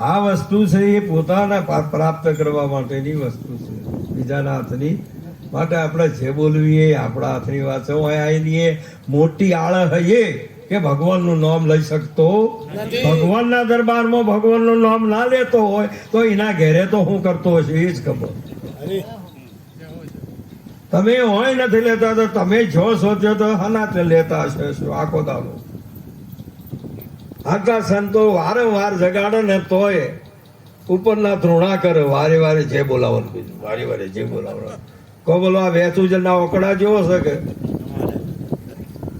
આ વસ્તુ છે એ પોતાના પ્રાપ્ત કરવા માટેની વસ્તુ છે. બીજાના હાથની. માટે આપણે જે બોલવીએ આપણા હાથની વાત છે એની મોટી આળ હઈએ કે ભગવાનનું નામ લઈ શકતો ભગવાનના દરબારમાં ભગવાનનું નામ ના લેતો હોય તો એના ઘેરે તો હું કરતો હશે એ જ ખબર. તમે હોય નથી લેતા તો તમે જો સોચ્યો તો હના લેતા હશે આખો દાડો. આટલા સંતો વારંવાર જગાડે ને તોય ઉપરના કરે વારે વારે જે બોલાવવાનું બીજું વારે વારે જે બોલાવવાનું. કો બોલો આ વેચું જના ઓકડા જેવો છે કે?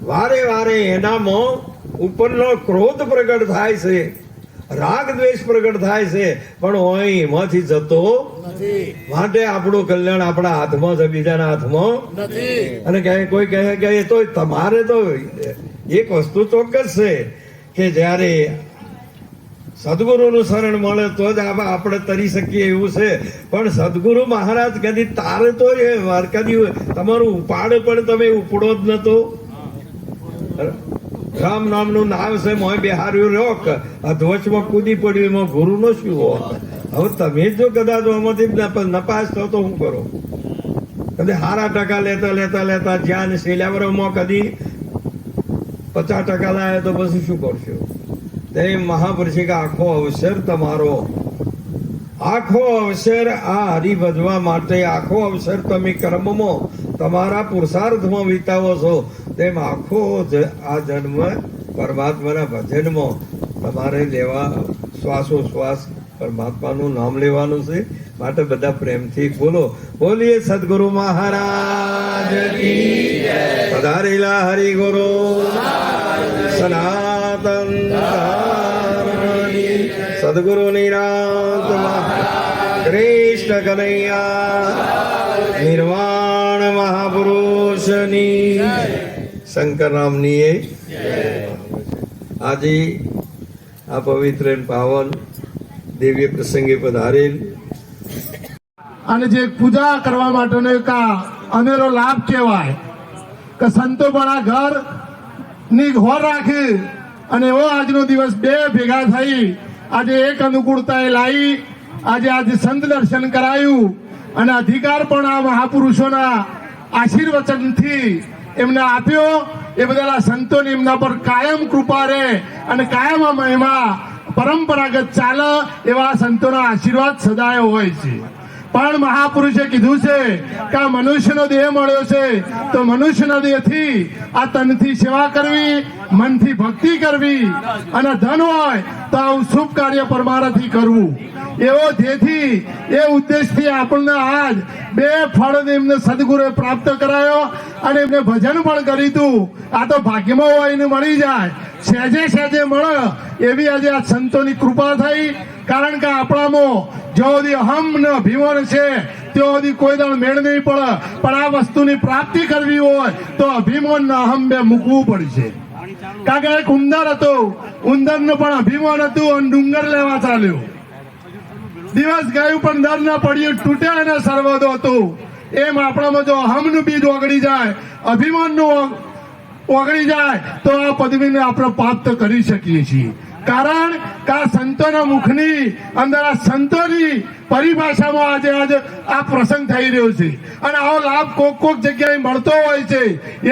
વારે વારે એનામાં ઉપરનો ક્રોધ પ્રગટ થાય છે રાગ દ્વેષ પ્રગટ થાય છે પણ અહીં એમાંથી જતો માટે આપણું કલ્યાણ આપણા હાથમાં છે બીજાના હાથમાં. અને કહે કોઈ કહે કે એ તો તમારે તો એક વસ્તુ ચોક્કસ છે કે જ્યારે સદગુરુનું શરણ મળે તો જ આપણે તરી શકીએ એવું છે. પણ સદગુરુ મહારાજ કદી તારે તો એ વાર કદી તમારું ઉપાડ પણ તમે ઉપડો જ નતો. રામ નામનું નામ છે, મોય બિહાર્યું રોક અધવચમાં કૂદી પડ્યું, એમાં ગુરુનો શું હોક હવે તમે જ કદાચ આમાંથી નપ- નપાસ થો તો શું કરો? કદી હારા ટકા લેતા લેતા લેતા જ્યાં શિલાવરમાં કદી પચાસ ટકા લાયા તો પછી શું કરશો? તે મહાપુરુષે કે આખો અવસર તમારો. આખો અવસર આ હરિભજવા માટે, આખો અવસર તમે કર્મમાં, તમારા પુરુષાર્થમાં વિતાવો છો, તેમ આખો આ જન્મ પરમાત્માના ભજનમાં તમારે લેવા, શ્વાસોશ્વાસ પરમાત્માનું નામ લેવાનું છે. માટે બધા પ્રેમથી બોલો. બોલીએ, સદગુરુ મહારાજ કી. પધારેલા હરિગુરુ, સનાતન સદગુરુ નિરાંત કૃષ્ણ કનૈયા, નિર્વાણ મહાપુરુષની શંકર નામની આજે આ પવિત્ર પાવન દિવ્ય પ્રસંગે પધારેલ. અને જે પૂજા કરવા માટેનો એક અનેરો લાભ કહેવાય કે સંતો પણ આ ઘરની ઘોર રાખી અને એવો આજનો દિવસ બે ભેગા થઈ. આજે એક અનુકૂળતા લાવી આજે આજે સંત દર્શન કરાયું. અને અધિકાર પણ આ મહાપુરુષોના આશીર્વચનથી એમને આપ્યો. એ બધા સંતોની એમના પર કાયમ કૃપા રહે અને કાયમ આ મહિમા પરંપરાગત ચાલે એવા સંતોના આશીર્વાદ સદાય હોય છે. પણ મહાપુરુષે કીધું છે કે આ મનુષ્યનો દેહ મળ્યો છે. તો મનુષ્યના દેહથી આ તનથી સેવા કરવી, મનથી ભક્તિ કરવી અને ધન હોય તો આવું શુભ કાર્ય પરમારાથી કરવું. એવો જેથી એ ઉદ્દેશથી આપણને આજ બે ફળ એમને સદગુરુએ પ્રાપ્ત કરાયો અને એમને ભજન પણ કર્યું હતું આ તો ભાગ્યમાં હોય એને મળી જાય. સહેજે સહેજે મળે એવી આજે આ સંતોની કૃપા થઈ. કારણ કે આપણામાં જો સુધી અહમ ને અભિમાન છે. ત્યાં સુધી કોઈ દળ મેળ નહીં પડે, પણ આ વસ્તુની પ્રાપ્તિ કરવી હોય તો અભિમાન ને અહમ બે મૂકવું પડશે. કારણ કે એક ઉંદર હતો. ઉંદરનું પણ અભિમાન હતું અને ડુંગર લેવા ચાલ્યો. દિવસ ગયું પણ દર ના પડ્યું તૂટે અને સર્વદો હતું. એમ આપણામાં જો અહમનું બીજ ઓગળી જાય, અભિમાનનું ઓગળી જાય, તો આ પદવીને આપણે પ્રાપ્ત કરી શકીએ છીએ. કારણ કે આ સંતોના મુખની અંદર આ સંતોની પરિભાષામાં આજે આજે આ પ્રસંગ થઈ રહ્યો છે. અને આવો લાભ કોક કોક જગ્યાએ મળતો હોય છે.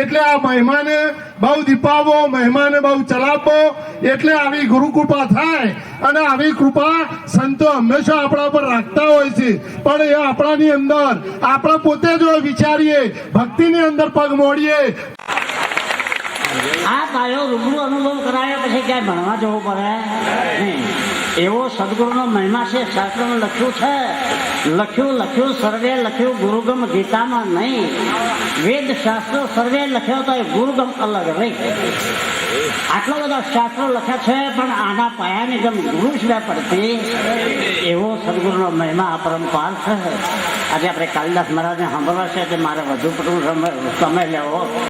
એટલે આ મહેમાને બહુ દીપાવો, મહેમાને બહુ ચલાવો એટલે આવી ગુરુ કૃપા થાય અને આવી કૃપા સંતો હંમેશા આપણા પર રાખતા હોય છે. પણ એ આપણાની અંદર, આપણે પોતે જો વિચારીએ, ભક્તિની અંદર પગ મોડીએ આ પાયો રૂબરૂ અનુભવ કરાયા પછી ક્યાંય ભણવા જવું પડે? નહીં. એવો સદગુરુનો મહિમા છે, શાસ્ત્રમાં લખ્યું છે, લખ્યું લખ્યું, સર્વે લખ્યું, ગુરુગમ ગીતામાં નહીં. વેદ શાસ્ત્રો સર્વે લખ્યો તો એ ગુરુગમ અલગ રહી આટલા બધા શાસ્ત્રો લખ્યા છે, પણ આના પાયાની ગમ ગુરુ સિવાય પડતી. એવો સદગુરુનો મહિમા અપરંપાર છે. આજે આપણે કાલિદાસ મહારાજને સાંભળવા છે તે મારે વધુ સમય સમય લેવો.